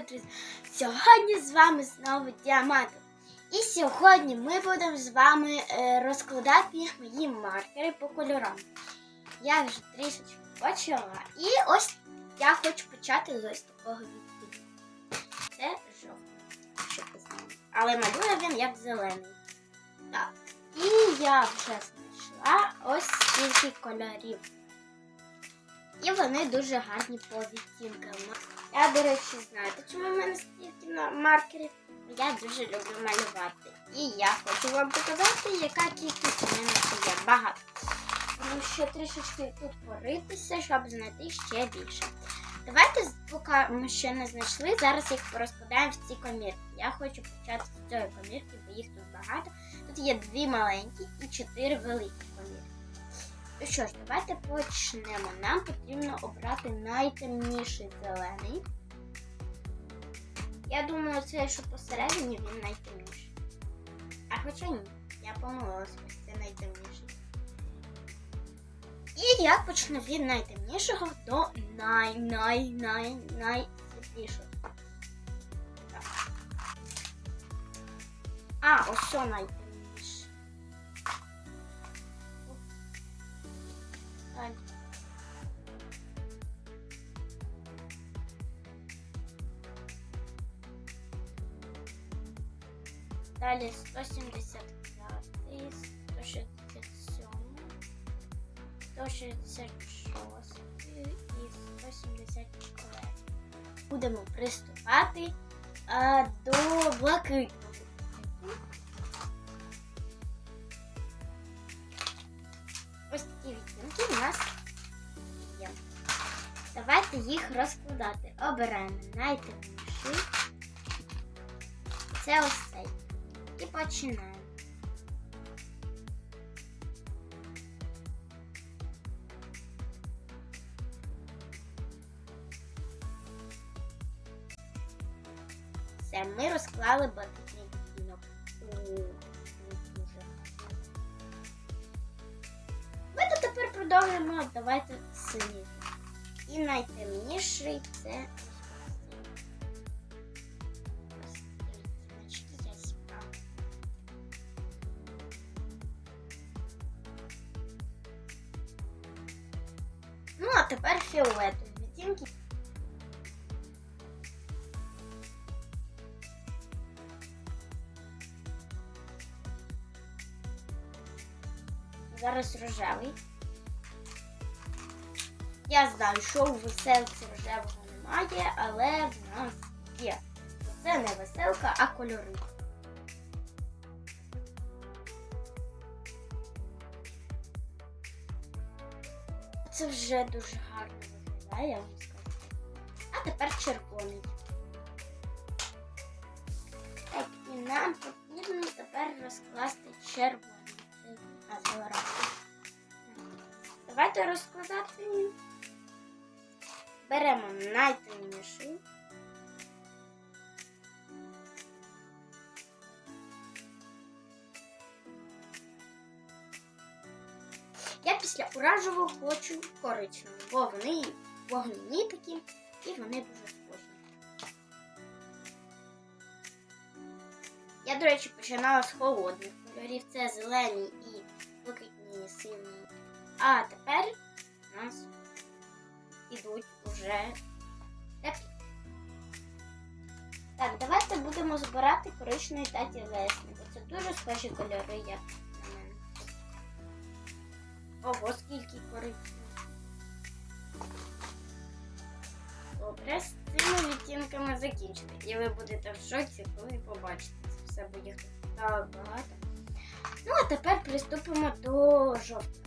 привіт! Сьогодні з вами знову Діамантов. І сьогодні ми будемо з вами е, розкладати мої маркери по кольорам. Я вже трішечки почала. І ось я хочу почати з ось такого відтінку. Це жовтий. Але малює він як зелений. Так. І я вже знайшла ось стільки кольорів. І вони дуже гарні по відтінкам. Я, до речі, знаєте, чому в мене стільки маркерів? Я дуже люблю малювати. І я хочу вам показати, яка кількість у мене є. Багато. Тому що трішечки тут поритися, щоб знайти ще більше. Давайте, поки ми ще не знайшли, зараз їх порозкладаємо в ці комірки. Я хочу почати з цієї комірки, бо їх тут багато. Тут є дві маленькі і чотири великі комірки. Ну що ж, давайте почнемо. Нам потрібно обрати найтемніший зелений. Я думаю, це що посередині він найтемніший. А хоча ні, я помилилась, це найтемніший. І я почну від найтемнішого до най-най-най найсвітлішого. Так. А, ось що найтемніше. Далі 175, 167, 166 і 174. Будемо приступати а, до блакитного. Ось такі відтінки у нас є. Давайте їх розкладати. Обираємо найтемніший. Це ось. І починаємо. Все, ми розклали відтінок. О, дуже. Давайте тепер продовжимо. Давайте синій. І найтемніший це Ну, а тепер фіолетові відтінки. Зараз рожевий. Я знаю, що у веселці рожевого немає, але в нас є. Це не веселка, а кольори. Це вже дуже гарно виглядає, я вам скажу. А тепер червоний. Так, і нам потрібно тепер розкласти червоний. Давайте розкладати. Беремо найтемніший. Після оранжевого хочу коричневий, бо вони вогняні такі і вони дуже схожі. Я, до речі, починала з холодних кольорів. Це зелені і блакитні сині. А тепер у нас ідуть уже теплі. Так, давайте будемо збирати коричневий та тілесний, бо це дуже схожі кольори. Ого, скільки коричневих. Добре, з цими відтінками закінчили. І ви будете в шоці, коли побачите це все, тут так багато. Ну, а тепер приступимо до жовтого.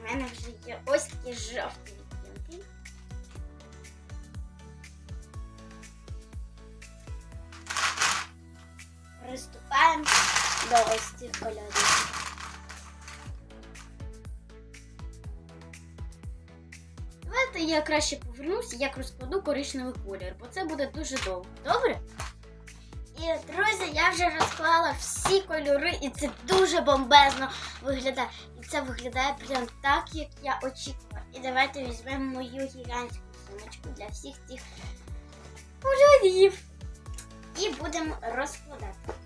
У мене вже є ось такі жовті до ось цих кольорів. Давайте я краще повернуся, як розкладу коричневий колір, бо це буде дуже довго. Добре? І, друзі, я вже розклала всі кольори, і це дуже бомбезно виглядає. І це виглядає прям так, як я очікувала. І давайте візьмемо мою гігантську сумочку для всіх цих кольорів. І будемо розкладати.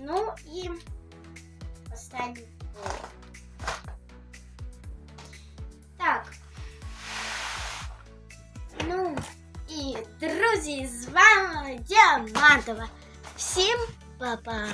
Ну і останній блок. Так. Ну і друзі, з вами Діамантова. Всім па-па!